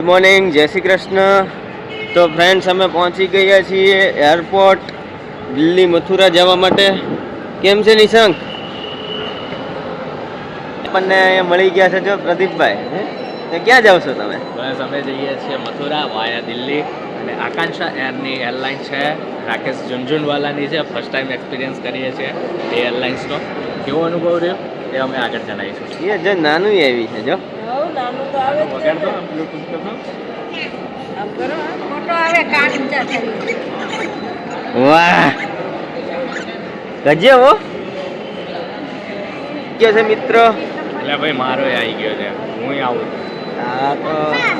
Good morning જય શ્રી કૃષ્ણ. તો friends અમે પહોંચી ગયા છીએ એરપોર્ટ દિલ્હી મથુરા જવા માટે. કેમ છે નિશંક? આપણને અહીંયા મળી ગયા છે જો પ્રદીપભાઈ. તો ક્યાં જાવ છો તમે? બસ અમે જઈએ છીએ મથુરા વાયા દિલ્હી. અને આકાંક્ષા એરની એરલાઇન છે રાકેશ ઝુનઝુનવાલાની છે. ફર્સ્ટ ટાઈમ એક્સપિરિયન્સ કરીએ છીએ એ એરલાઇન્સનો કેવો અનુભવ રહ્યો? એ અમે આગળ જણાવીશું. એ જો નાનું એવી છે જો. નાનું તો આવે જ છે. વગાડતો? બ્લુટૂથ કરતો? આમ કરો, હા. મોટો આવે કાન ઊંચા થઈ વાહ. ગજબ હો. કયો છે મિત્ર. એટલે ભાઈ મારો એ આવી ગયો છે. હું આવું આ તો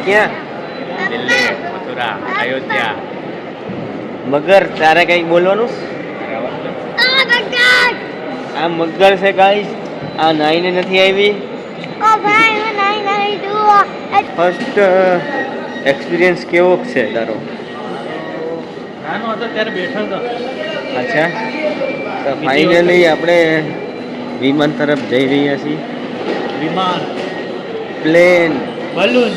ક્યાં? દિલ્હી મથુરા અયોધ્યા. મગર તારે કંઈક બોલવાનું? આ મગર છે ગાઈસ. આ નાઈને નથી આવી. ફર્સ્ટ એક્સપિરિયન્સ કેવો છે તારો? નાનો હતો ત્યારે બેઠો હતો. અચ્છા. તો ફાઇનલી આપણે વિમાન તરફ જઈ રહ્યા છીએ. વિમાન. પ્લેન બલૂન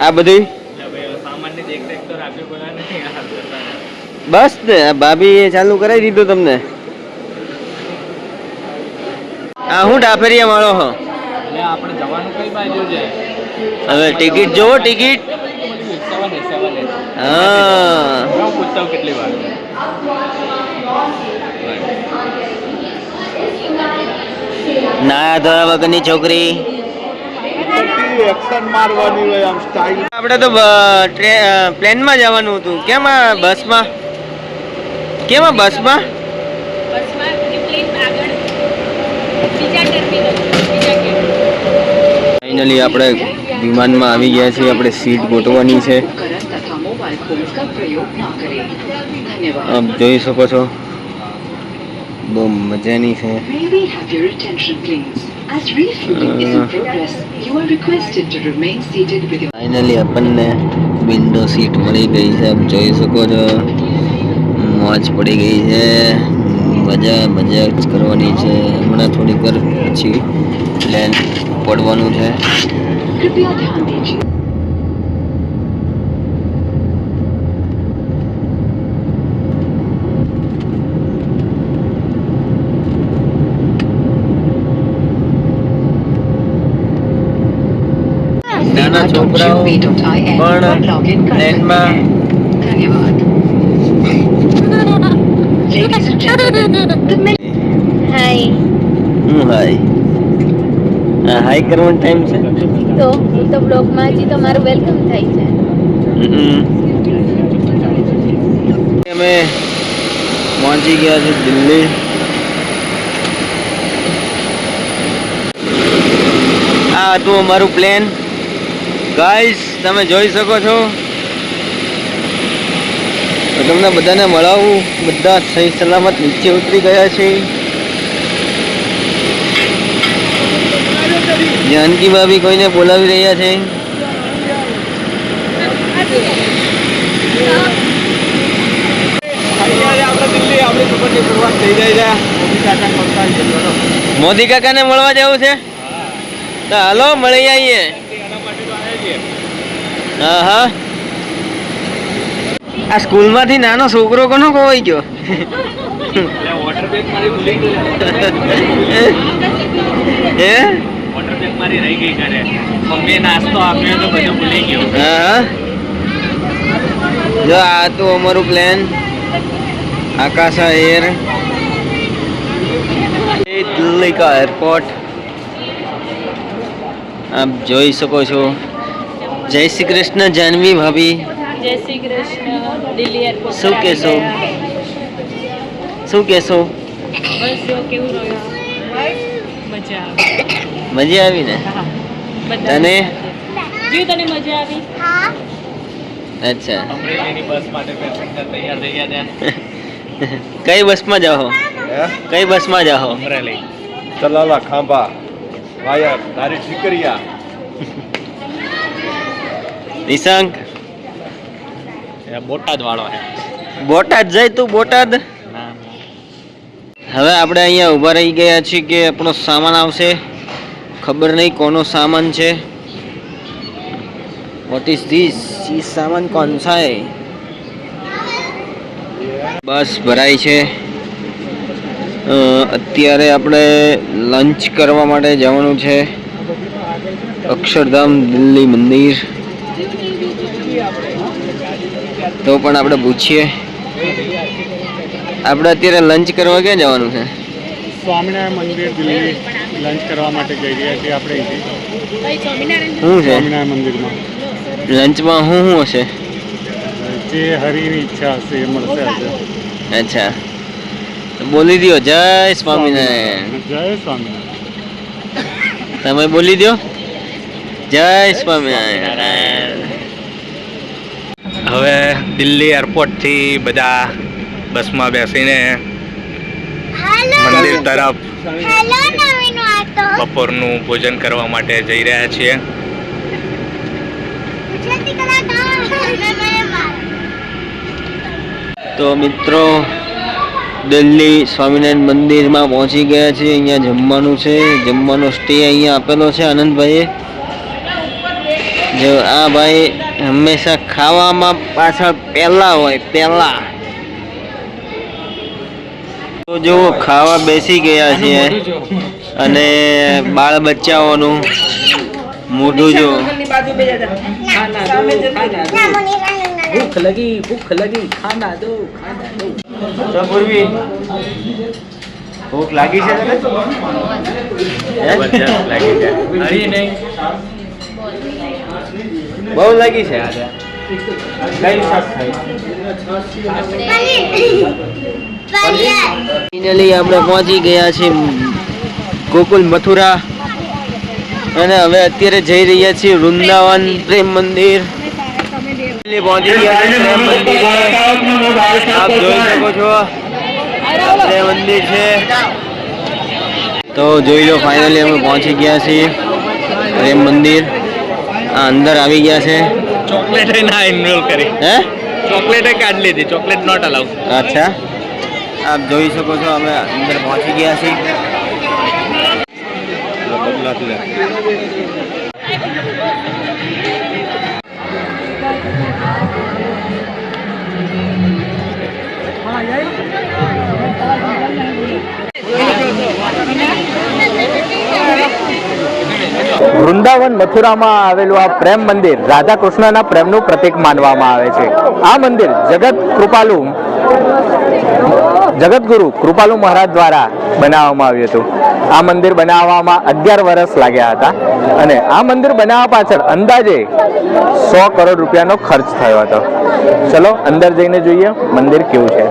આ બધું. બસ ને ભાભી એ ચાલુ કરાવી દીધું તમને. આ હું ડાફેરિયા વાળો હો. એટલે આપણે જવાનું કઈ બાજુ છે? હવે ટિકિટ જોવો ટિકિટ. હા. હું પૂછતા કેટલી વાર ના ધોયા વગરની છોકરી. એક્શન મારવાની હોય આમ આપણે તો પ્લેનમાં જવાનું હતું. કેમ બસમાં? કેમ બસમાં કે પ્લેન આગળ બીજા ટર્મિનલ બીજા ગેટ ફાઇનલી આપણે વિમાનમાં આવી ગયા છીએ આપણે સીટ ગોઠવવાની છે. આપ જોઈ શકો છો. બહુ મજાની છે. ફાઇનલી આપણને વિન્ડો સીટ મળી ગઈ છે આપ જોઈ શકો છો. મોજ પડી ગઈ છે. મજા મજા જ કરવાની છે. હમણાં થોડીક વાર પછી પ્લેન પડવાનું છે. કૃપયા ધ્યાન દીજીએ છોકરાઓ પણ ટ્રેનમાં હાય હાય. હા હાય કરવાનો ટાઈમ છે? તો તો બ્લોગમાં હજી તો મારું વેલકમ થાય છે. અમે પહોંચી ગયા છે દિલ્હી. આ હતું અમારું પ્લેન ગાઈસ તમે જોઈ શકો છો. તમને બધાને મળાવું. બધા સહી સલામત નીચે ઉતરી ગયા છે. જાનકી ભાભી કોઈને બોલાવી રહ્યા છે. મોદી કાકાને મળવા જવું છે? હાલો મળી આવીએ. હા હા. આ સ્કૂલમાંથી નાનો છોકરો કોનો ખોવાઈ ગયો? હે? નાસ્તો આપ્યો હા. જો, આ તો અમારું plane Akasa air Delhi airport આપ જોઈ શકો છો. જય શ્રી કૃષ્ણ, જાનવી ભાભી. જય શ્રી કૃષ્ણ. દિલ્હી એરપોર્ટ શું કહેશો? શું કહેશો? બસ જો કેવું રહ્યું. મજા આવે. મજા આવી ને? તને? જીવ તને મજા આવી? અચ્છા. અમરેલીની બસ માટે તૈયાર થઈ ગયા કઈ બસમાં જાઓ? કઈ બસમાં જાઓ? અમરેલી. ચલાલા ખાંભા વાયા તારી ઠીકરિયા. નિશંક? બોટાદ વાળો છે. બોટાદ જાય તું બોટાદ? હવે આપણે અહીંયા ઊભા રહી ગયા છીએ કે આપણો સામાન આવશે. ખબર નહીં કોનો સામાન છે. વોટ ઇઝ ધીસ ये સામાન કોણ છે બસ ભરાય છે. અત્યારે આપણે લંચ કરવા માટે જવાનું છે. અક્ષરધામ દિલ્હી મંદિર. તો પણ આપણે પૂછીએ. આપણે અત્યારે લંચ કરવા ક્યાં જવાનું છે? સ્વામિનારાયણ મંદિર દિલ્હી લંચ કરવા માટે જઈ રહ્યા છીએ આપણે અહીંથી. કઈ સ્વામિનારાયણ શું છે? સ્વામિનારાયણ મંદિરમાં. લંચમાં શું શું હશે? જે હરિની ઈચ્છા હશે એ મળશે અચ્છા. બોલી દો જય સ્વામિનારાયણ. જય સ્વામિનારાયણ. તમે બોલી દો જય સ્વામિનારાયણ. હવે દિલ્હી એરપોર્ટથી બધા બસમાં બેસીને મંદિર તરફ બપોરનું ભોજન કરવા માટે જઈ રહ્યા છીએ. તો મિત્રો દિલ્હી સ્વામિનારાયણ મંદિરમાં પહોંચી ગયા છે અહીંયા જમવાનું છે. જમવાનો સ્ટે અહીંયા આપેલો છે આનંદભાઈએ. જો આ ભાઈ હંમેશા ખાવામાં પાછળ પહેલા હોય પહેલા. તો જુઓ ખાવા બેસી ગયા છીએ. અને બાળ બચ્ચાઓનું મોઢું જો ભૂખ લગી ભૂખ લગી ખાના દો ખાના દો. પૂર્વી? ભૂખ લાગી છે લાગી છે. બહુ લાગી છે આજે. ફાઇનલી આપણે પહોંચી ગયા છીએ ગોકુલ મથુરા. અને હવે અત્યારે જઈ રહ્યા છીએ વૃંદાવન પ્રેમ મંદિર. પહોંચી ગયા પ્રેમ મંદિરે. આપ જોઈ શકો છો. પ્રેમ મંદિર છે. તો જોઈ લો ફાઇનલી અમે પહોંચી ગયા છીએ પ્રેમ મંદિર. આ અંદર આવી ગયા છે. ચોકલેટ ના ઇનરોલ કરી. હે? ચોકલેટ કાઢ લીધી. ચોકલેટ નોટ અલાઉ અચ્છા. આપ જોઈ શકો છો અમે અંદર પહોંચી ગયા છીએ. વૃંદાવન મથુરામાં આવેલું આ પ્રેમ મંદિર રાધા કૃષ્ણના પ્રેમનું પ્રતીક માનવામાં આવે છે. આ મંદિર જગત કૃપાલુ જગતગુરુ કૃપાલુ મહારાજ દ્વારા બનાવવામાં આવ્યું હતું. આ મંદિર બનાવવામાં અગિયાર વર્ષ લાગ્યા હતા અને આ મંદિર બનાવવા પાછળ અંદાજે સો કરોડ રૂપિયાનો ખર્ચ થયો હતો. ચલો અંદર જઈને જોઈએ મંદિર કેવું છે.